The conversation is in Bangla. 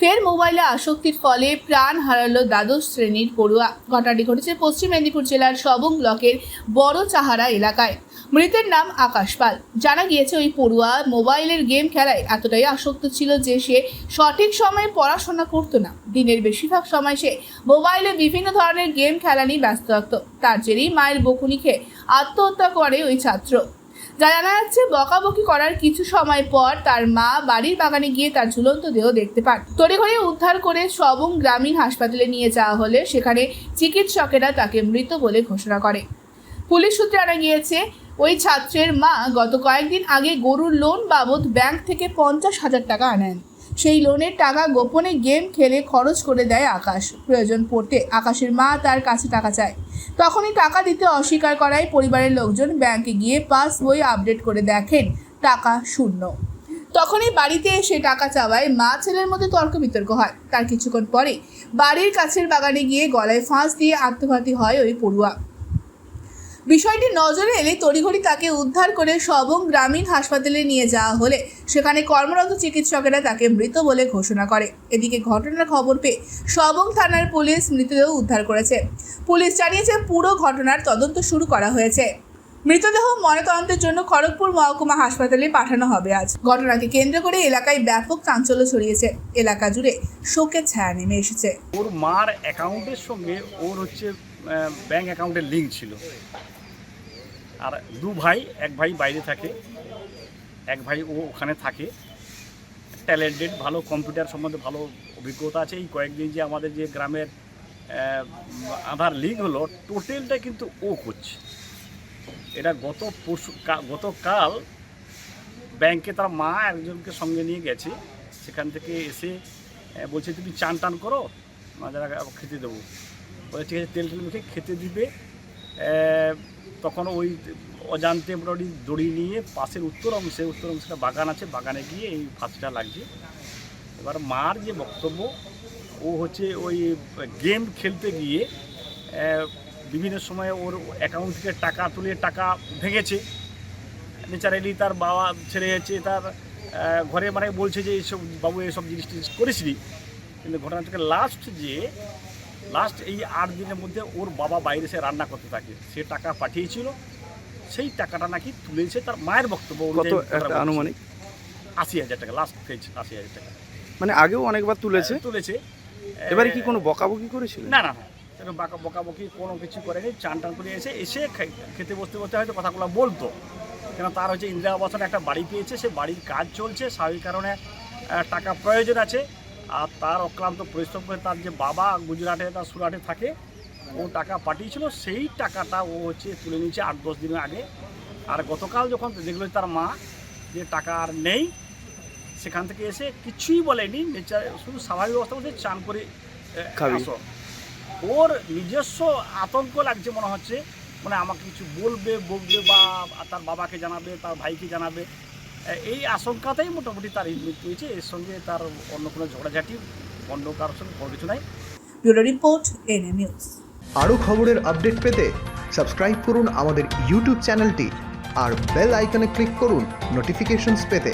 ফের মোবাইলে আসক্তির ফলে প্রাণ হারালো দ্বাদশ শ্রেণির পড়ুয়া। ঘটনাটি ঘটেছে পশ্চিম মেদিনীপুর জেলার সবং ব্লকের বড় চাহারা এলাকায়। মৃতের নাম আকাশ পাল। জানা গিয়েছে ওই পড়ুয়া মোবাইলের গেম খেলায় এতটাই আসক্ত ছিল যে সে সঠিক সময়ে পড়াশোনা করতো না। দিনের বেশিরভাগ সময় সে মোবাইলে বিভিন্ন ধরনের গেম খেলা নিয়ে ব্যস্ত থাকতো। তার জেরেই মায়ের বকুনি খেয়ে আত্মহত্যা করে ওই ছাত্র। জানা যাচ্ছে বকাবকি করার কিছু সময় পর তার মা বাড়ির বাগানে গিয়ে তার ঝুলন্ত দেহ দেখতে পান। তড়িঘড়ি উদ্ধার করে সবং গ্রামীণ হাসপাতালে নিয়ে যাওয়া হলে সেখানে চিকিৎসকেরা তাকে মৃত বলে ঘোষণা করে। পুলিশ সূত্রে আনা গিয়েছে, ওই ছাত্রের মা গত কয়েকদিন আগে গরুর লোন বাবদ ব্যাংক থেকে পঞ্চাশ হাজার টাকা আনেন। সেই লোনের টাকা গোপনে গেম খেলে খরচ করে দেয় আকাশ। প্রয়োজন পড়তে আকাশের মা তার কাছে টাকা চায়। তখনই টাকা দিতে অস্বীকার করায় পরিবারের লোকজন ব্যাংকে গিয়ে পাস বই আপডেট করে দেখেন, টাকা শূন্য। তখনই বাড়িতে এসে টাকা চাওয়ায় মা ছেলের মধ্যে তর্ক বিতর্ক হয়। তার কিছুক্ষণ পরে বাড়ির কাছের বাগানে গিয়ে গলায় ফাঁস দিয়ে আত্মঘাতী হয় ওই পড়ুয়া। বিষয়টি নজরে এলে তড়িঘড়ি তাকে উদ্ধার করে সবং গ্রামীণ হাসপাতালে নিয়ে যাওয়া হলে সেখানে কর্মরত চিকিৎসকেরা তাকে মৃত বলে ঘোষণা করে। এদিকে ঘটনার খবর পেয়ে সবং থানার পুলিশ মৃতদেহ উদ্ধার করেছে। পুলিশ জানিয়েছে পুরো ঘটনার তদন্ত শুরু করা হয়েছে। মৃতদেহ ময়নাতদন্তের জন্য খড়গপুর মহকুমা হাসপাতালে পাঠানো হবে আজ। ঘটনাকে কেন্দ্র করে এলাকায় ব্যাপক চাঞ্চল্য ছড়িয়েছে। এলাকা জুড়ে শোকের ছায়া নেমে এসেছে। ওর মার অ্যাকাউন্টের সঙ্গে ওর হচ্ছে ব্যাংক অ্যাকাউন্টের লিঙ্ক ছিল। আর দু ভাই, এক ভাই বাইরে থাকে, এক ভাই ও ওখানে থাকে। ট্যালেন্টেড ভালো কম্পিউটার সম্বন্ধে ভালো অভিজ্ঞতা আছে। এই কয়েকদিন যে আমাদের যে গ্রামের আধার লিঙ্ক হলো টোটালটা কিন্তু ও করছে। এটা গত পরশু গতকাল ব্যাংকে তার মা একজনকে সঙ্গে নিয়ে গেছে। সেখান থেকে এসে বলছে, তুমি চান টান করো যারা খেতে দেবো। বলে, ঠিক আছে তেল টেল মেখে খেতে দিবে। তখন ওই অজান্তে মোটামুটি দড়ি নিয়ে পাশের উত্তর অংশে উত্তর অংশে একটা বাগান আছে, বাগানে গিয়ে এই ফাঁসটা লাগছে এবার মার যে বক্তব্য, ও হচ্ছে ওই গেম খেলতে গিয়ে বিভিন্ন সময় ওর অ্যাকাউন্ট থেকে টাকা তুলে টাকা ভেঙেছে। নেচারালি তার বাবা ছেড়ে যাচ্ছে, তার ঘরে মানে বলছে যে এইসব বাবু এইসব জিনিস টিনিস করেছিলি কিন্তু ঘটনা থেকে লাস্ট যে লাস্ট এই আট দিনের মধ্যে ওর বাবা বাইরে সে রান্না করতে থাকে। সে টাকা পাঠিয়েছিল সেই টাকাটা নাকি তুলেছে তার মায়ের বক্তব্য আনুমানিক? আশি হাজার টাকা লাস্ট ফেজ আশি হাজার টাকা। মানে আগেও অনেকবার তুলেছে? তুলেছে। এবারে কি কোনো বকাবকি করেছিল? না না বাঁকা বকাবকি কোনো কিছু করেনি চান টান করে এসে এসে খেতে বসতে বসতে হয়তো কথাগুলো বলতো। কেন তার হচ্ছে ইন্দিরা আবাসন একটা বাড়ি পেয়েছে। সে বাড়ির কাজ চলছে। স্বাভাবিক কারণে টাকা প্রয়োজন আছে। আর তার অক্লান্ত পরিশ্রম করে তার যে বাবা গুজরাটে তার সুরাটে থাকে ও টাকা পাঠিয়েছিল সেই টাকাটা ও হচ্ছে তুলে নিয়েছে আট দশ দিন আগে আর গতকাল যখন দেখল তার মা যে টাকা আর নেই সেখান থেকে এসে কিছুই বলেনি নেচার শুধু স্বাভাবিক অবস্থা বলতে চান করে আসো। ওর নিজস্ব আতঙ্ক লাগছে মনে হচ্ছে মানে আমাকে কিছু বলবে বকবে বা তার বাবাকে জানাবে তার ভাইকে জানাবে এই আশঙ্কাতেই মোটামুটি তার এই মৃত্যু হয়েছে। এর সঙ্গে তার অন্য কোনো ঝগড়াঝাটি অন্য কারোর সঙ্গে কোনো কিছু নাই। Bureau report NA news. আরও খবরের আপডেট পেতে সাবস্ক্রাইব করুন আমাদের ইউটিউব চ্যানেলটি আর বেল আইকনে ক্লিক করুন নোটিফিকেশনস পেতে।